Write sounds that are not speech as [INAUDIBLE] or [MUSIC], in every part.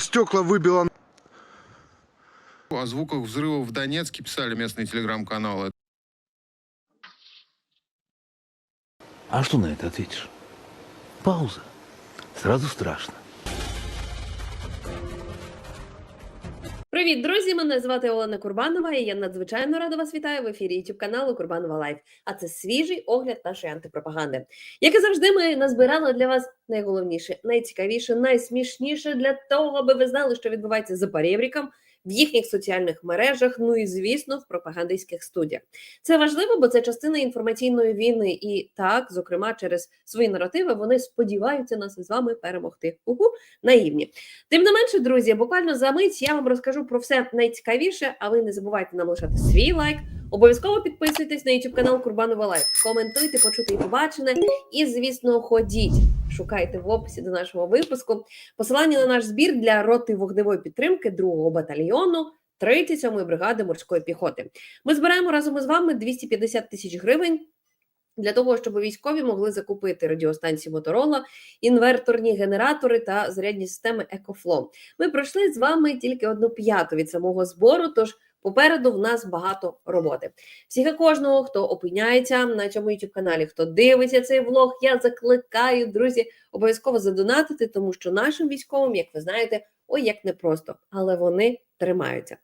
Стекла выбило. О звуках взрывов в Донецке писали местные телеграм-каналы. А что на это ответишь? Пауза. Сразу страшно. Привіт, друзі! Мене звати Олена Курбанова, і я надзвичайно рада вас вітаю в ефірі youtube каналу Курбанова Лайф. А це свіжий огляд нашої антипропаганди. Як і завжди, ми назбирали для вас найголовніше, найцікавіше, найсмішніше для того, аби ви знали, що відбувається за перевріком в їхніх соціальних мережах, ну і звісно, в пропагандистських студіях. Це важливо, бо це частина інформаційної війни, і так, зокрема, через свої наративи вони сподіваються нас із вами перемогти. Угу, наївні. Тим не менше, друзі, буквально за мить я вам розкажу про все найцікавіше, а ви не забувайте нам лишати свій лайк. Обов'язково підписуйтесь на YouTube канал Курбанова Лайф. Коментуйте, почути і побачене. І, звісно, ходіть. Шукайте в описі до нашого випуску посилання на наш збір для роти вогневої підтримки 2-го батальйону 37-ї бригади морської піхоти. Ми збираємо разом із вами 250 тисяч гривень. Для того щоб військові могли закупити радіостанції Моторола, інверторні генератори та зарядні системи EcoFlow. Ми пройшли з вами тільки одну п'яту від самого збору. Тож попереду в нас багато роботи. Всіх і кожного, хто опиняється на цьому youtube каналі, хто дивиться цей влог, я закликаю, друзі, обов'язково задонатити, тому що нашим військовим, як ви знаєте, ой, як непросто, але вони тримаються.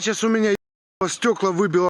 Сейчас у меня стекла выбило.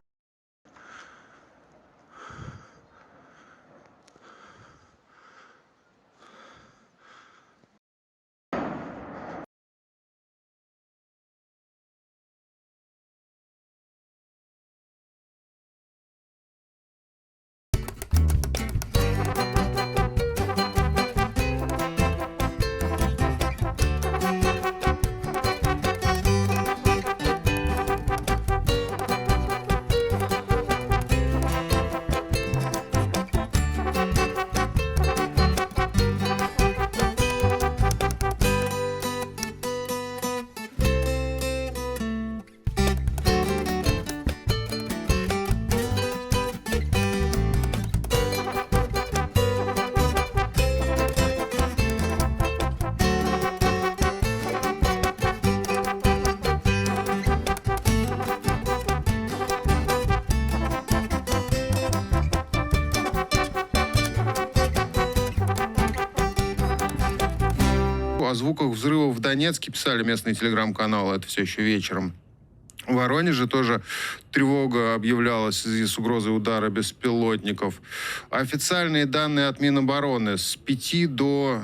Звуках взрывов в Донецке писали местные телеграм-каналы. Это все еще вечером. В Воронеже тоже тревога объявлялась с угрозой удара беспилотников. Официальные данные от Минобороны с 5 до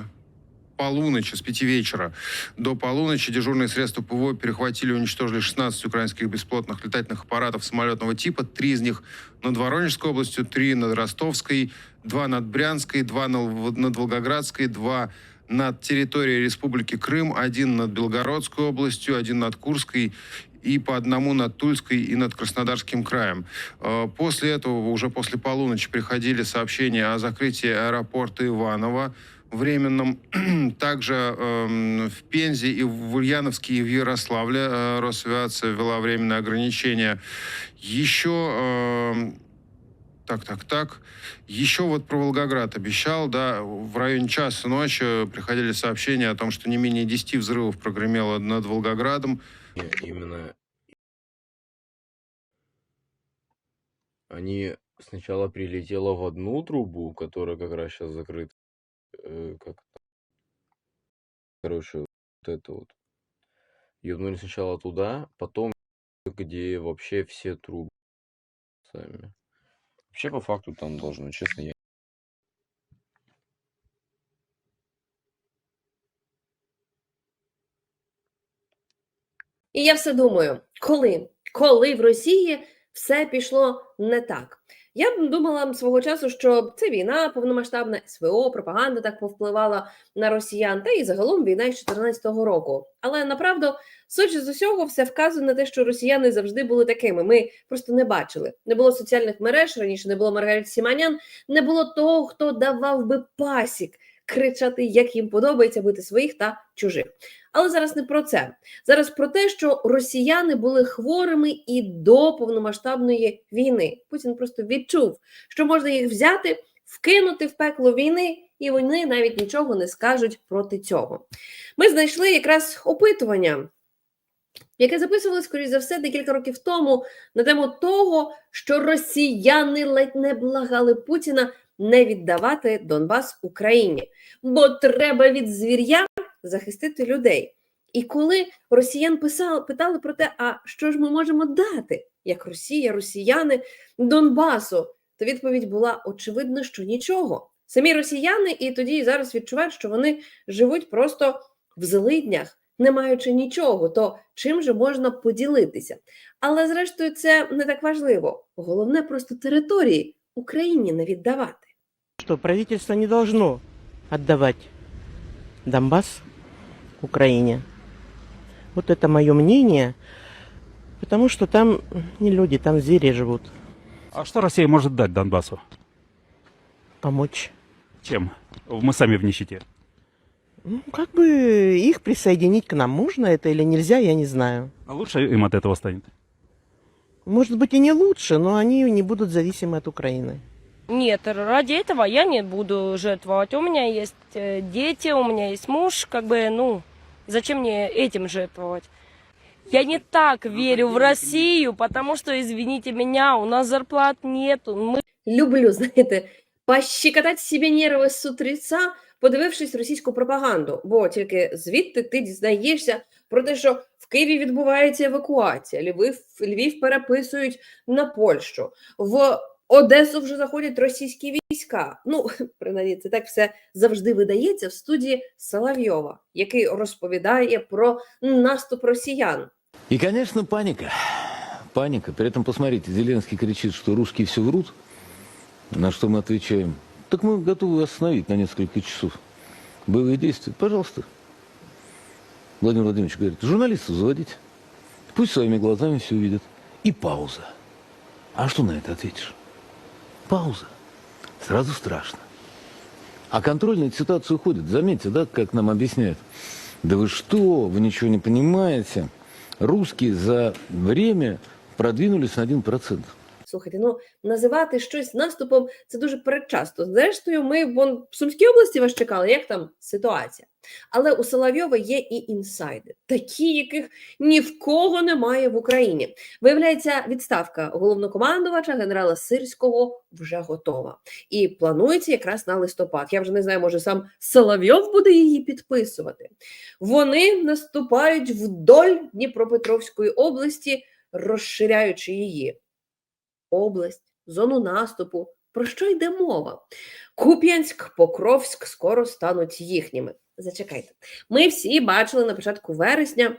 полуночи, с 5 вечера до полуночи дежурные средства ПВО перехватили и уничтожили 16 украинских бесплотных летательных аппаратов самолетного типа. Три из них над Воронежской областью, три над Ростовской, два над Брянской, два над Волгоградской, два над территорией Республики Крым, один над Белгородской областью, один над Курской и по одному над Тульской и над Краснодарским краем. Э, После этого, уже после полуночи, приходили сообщения о закрытии аэропорта Иваново временном. [CLEARS THROAT] Также эм, в Пензе и в Ульяновске и в Ярославле э, Росавиация ввела временные ограничения. Еще эм, так, так, так. Еще вот про Волгоград обещал, да, в районе часа ночи приходили сообщения о том, что не менее 10 взрывов прогремело над Волгоградом. Именно они сначала прилетело в одну трубу, которая как раз сейчас закрыта. э, как? Короче, вот это вот. Ёбнули сначала туда, потом где вообще все трубы сами. Вообще, по факту, там должно, честно, я І я все думаю, коли? коли в Росії все пішло не так. Я б думала свого часу, що це війна повномасштабна, СВО, пропаганда так повпливала на росіян, та і загалом війна із 2014 року. Але направду, судячи з усього, все вказує на те, що росіяни завжди були такими. Ми просто не бачили. Не було соціальних мереж, раніше не було Маргарит Сіманян, не було того, хто давав би пасік кричати, як їм подобається бити своїх та чужих. Але зараз не про це. Зараз про те, що росіяни були хворими і до повномасштабної війни. Путін просто відчув, що можна їх взяти, вкинути в пекло війни, і вони навіть нічого не скажуть проти цього. Ми знайшли якраз опитування, яке записували, скоріш за все, декілька років тому на тему того, що росіяни ледь не благали Путіна не віддавати Донбас Україні, бо треба від звір'я захистити людей. І коли росіян писали, питали про те, а що ж ми можемо дати, як Росія, росіяни Донбасу, то відповідь була очевидно, що нічого. Самі росіяни і тоді і зараз відчувають, що вони живуть просто в злиднях, не маючи нічого, то чим же можна поділитися? Але зрештою, це не так важливо. Головне просто території Україні не віддавати. Что правительство не должно отдавать Донбасс Украине. Вот это мое мнение, потому что там не люди, там звери живут. А что Россия может дать Донбассу? Помочь. Чем? Мы сами в нищете. Ну, как бы их присоединить к нам можно это или нельзя, я не знаю. А лучше им от этого станет. Может быть и не лучше, но они не будут зависимы от Украины. Нет, ради этого я не буду жертвовать. У меня есть э, дети, у меня есть муж, как бы, ну, зачем мне этим жертвовать? Я не так верю в Россию, потому что, извините меня, у нас зарплат нету. Мы люблю, знаєте, [LAUGHS] пощекотати собі нерви з утреца, подивившись російську пропаганду, бо тільки звідти ти дізнаєшся про те, що в Києві відбувається евакуація, Львів, Львів переписують на Польщу, в Одесу вже заходять російські війська. Ну, [LAUGHS] принаймні, це так все завжди видається в студії Соловйова, який розповідає про наступ росіян. И, конечно, паника. Паника. При этом, посмотрите, Зеленский кричит, что русские все врут. На что мы отвечаем, так мы готовы остановить на несколько часов боевые действия. Пожалуйста. Владимир Владимирович говорит, журналистов заводите. Пусть своими глазами все увидят. И пауза. А что на это ответишь? Пауза. Сразу страшно. А контроль над ситуацией уходит. Заметьте, да, как нам объясняют. Да вы что, вы ничего не понимаете. Русские за время продвинулись на 1%. Слухайте, ну називати щось наступом це дуже передчасто. Зрештою, ми в Сумській області вас чекали, як там ситуація. Але у Соловйова є і інсайди, такі, яких ні в кого немає в Україні. Виявляється, відставка головнокомандувача генерала Сирського вже готова і планується якраз на листопад. Я вже не знаю, може сам Соловйов буде її підписувати. Вони наступають вдоль Дніпропетровської області, розширяючи її область, зону наступу. Про що йде мова? Куп'янськ, Покровськ скоро стануть їхніми. Зачекайте. Ми всі бачили на початку вересня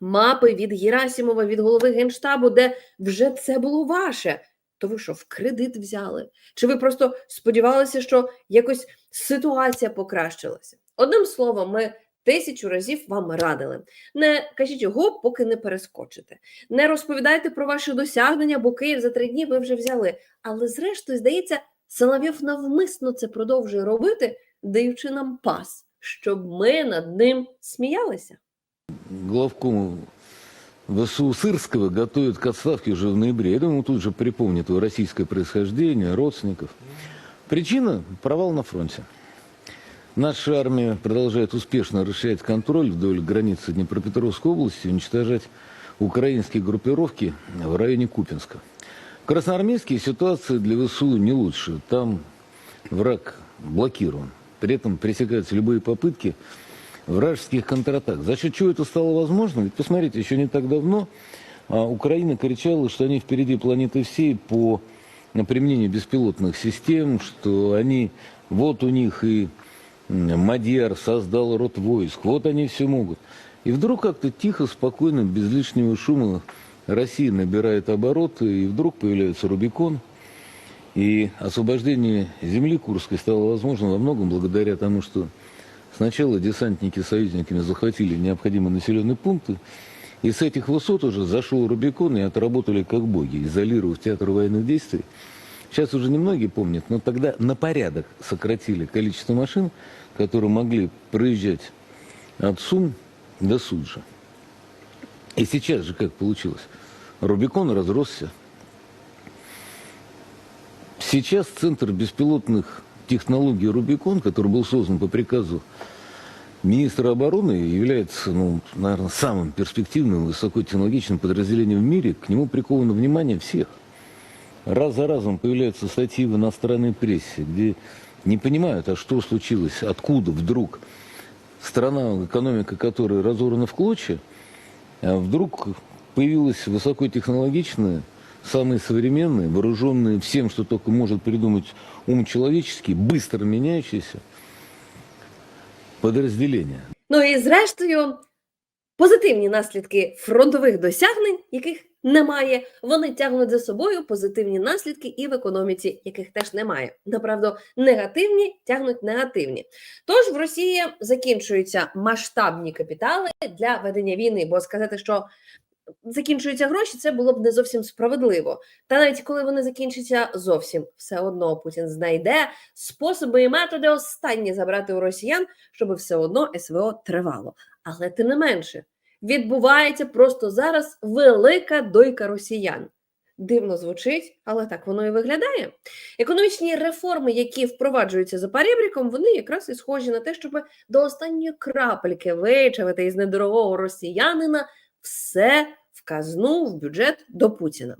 мапи від Герасімова, від голови Генштабу, де вже це було ваше. То ви що, в кредит взяли? Чи ви просто сподівалися, що якось ситуація покращилася? Одним словом, ми тисячу разів вам радили. Не кажіть його, поки не перескочите. Не розповідайте про ваші досягнення, бо Київ за три дні ви вже взяли. Але зрештою, здається, Соловйов навмисно це продовжує робити, даючи нам пас, щоб ми над ним сміялися. главкому ВСУ Сырского готовят к отставке уже в ноябре. Я думаю, тут же припомнит его российское происхождение, родственников. Причина – провал на фронте. Наша армия продолжает успешно расширять контроль вдоль границы Днепропетровской области, уничтожать украинские группировки в районе Купинска. В Красноармейске ситуация для ВСУ не лучше. Там враг блокирован. При этом пресекаются любые попытки вражеских контратак. За счет чего это стало возможно? Ведь посмотрите, еще не так давно а, Украина кричала, что они впереди планеты всей по а, применению беспилотных систем, что они, вот у них и Мадьяр создал род войск, вот они все могут. И вдруг как-то тихо, спокойно, без лишнего шума Россия набирает обороты, и вдруг появляется Рубикон. И освобождение земли Курской стало возможно во многом благодаря тому, что сначала десантники с союзниками захватили необходимые населенные пункты, и с этих высот уже зашел Рубикон и отработали как боги, изолировав театр военных действий. Сейчас уже немногие помнят, но тогда на порядок сократили количество машин, которые могли проезжать от Сум до Суджа. И сейчас же как получилось? Рубикон разросся. Сейчас Центр беспилотных технологий Рубикон, который был создан по приказу министра обороны, является, ну, наверное, самым перспективным, высокотехнологичным подразделением в мире. К нему приковано внимание всех. Раз за разом появляются статьи в иностранной прессе, где не понимают, а что случилось, откуда вдруг страна, экономика которой разорвана в клочья, а вдруг появилась высокотехнологичная, самые современные, вооруженные всем, что только может придумать ум человеческий, быстро меняющиеся подразделения. Ну і зрештою, позитивні наслідки фронтових досягнень, яких немає, вони тягнуть за собою позитивні наслідки і в економіці, яких теж немає. Направду, негативні тягнуть негативні. Тож в Росії закінчуються масштабні капітали для ведення війни, бо сказати, що закінчуються гроші, це було б не зовсім справедливо. Та навіть коли вони закінчаться зовсім, все одно Путін знайде способи і методи останні забрати у росіян, щоб все одно СВО тривало. Але тим не менше, відбувається просто зараз велика дойка росіян. Дивно звучить, але так воно і виглядає. Економічні реформи, які впроваджуються за парібріком, вони якраз і схожі на те, щоб до останньої крапельки вичавити із недорогого росіянина все в казну, в бюджет до Путіна.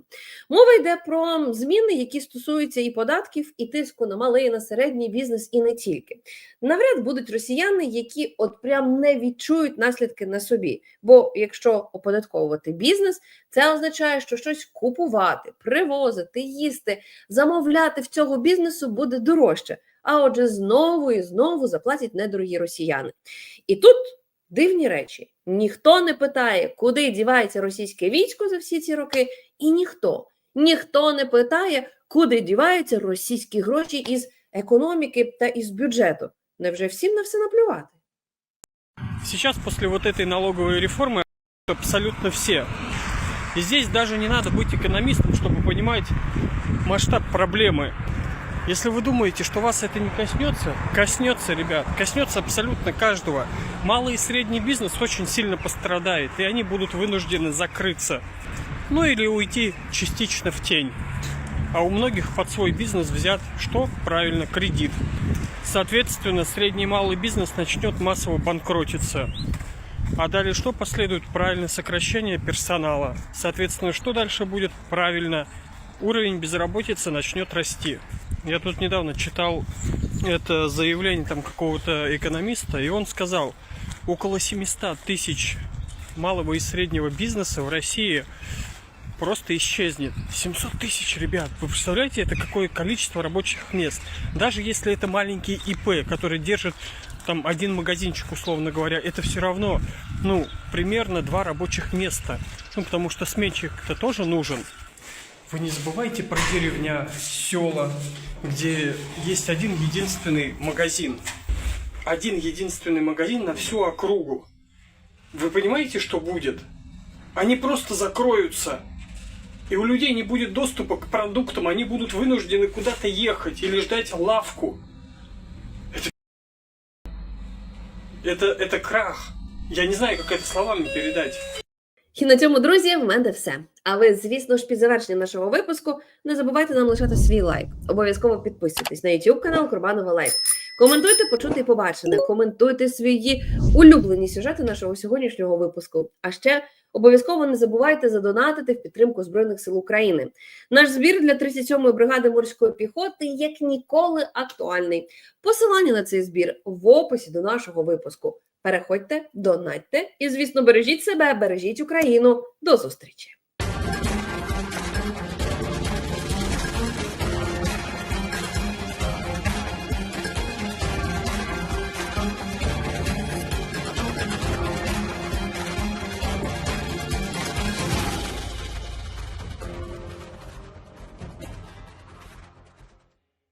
Мова йде про зміни, які стосуються і податків, і тиску на малий, на середній бізнес, і не тільки. Навряд будуть росіяни, які от прям не відчують наслідки на собі. Бо якщо оподатковувати бізнес, це означає, що щось купувати, привозити, їсти, замовляти в цього бізнесу буде дорожче. А отже, знову і знову заплатять недорогі росіяни. І тут дивні речі. Ніхто не питає, куди дівається російське військо за всі ці роки, і ніхто, ніхто не питає, куди діваються російські гроші із економіки та із бюджету. Невже всім на все наплювати? Сейчас после вот этой налоговой реформы абсолютно все. И здесь даже не надо быть экономистом, чтобы понимать масштаб проблемы. Если вы думаете, что вас это не коснется, коснется, ребят, коснется абсолютно каждого. Малый и средний бизнес очень сильно пострадает, и они будут вынуждены закрыться. Ну или уйти частично в тень. А у многих под свой бизнес взят что? Правильно, кредит. Соответственно, средний и малый бизнес начнет массово банкротиться. А далее что последует? Правильно, сокращение персонала. Соответственно, что дальше будет? Правильно, уровень безработицы начнет расти. Я тут недавно читал это заявление там какого-то экономиста, и он сказал, около 700 тысяч малого и среднего бизнеса в России просто исчезнет. 700 тысяч, ребят. Вы представляете, это какое количество рабочих мест? Даже если это маленький ИП, который держит там один магазинчик, условно говоря, это все равно, ну, примерно два рабочих места. Ну, потому что сменщик-то тоже нужен. Вы не забывайте про деревня, села, где есть один единственный магазин. Один единственный магазин на всю округу. Вы понимаете, что будет? Они просто закроются. И у людей не будет доступа к продуктам, они будут вынуждены куда-то ехать или ждать лавку. Это, это, это крах. Я не знаю, как это словами передать. І на цьому, друзі, в мене все. А ви, звісно ж, під завершенням нашого випуску не забувайте нам лишати свій лайк. Обов'язково підписуйтесь на YouTube канал Курбанова Лайф. Коментуйте, почути і побачене. Коментуйте свої улюблені сюжети нашого сьогоднішнього випуску. А ще обов'язково не забувайте задонатити в підтримку Збройних сил України. Наш збір для 37-ї бригади морської піхоти як ніколи актуальний. Посилання на цей збір в описі до нашого випуску. Переходьте, донатьте і, звісно, бережіть себе, бережіть Україну. До зустрічі!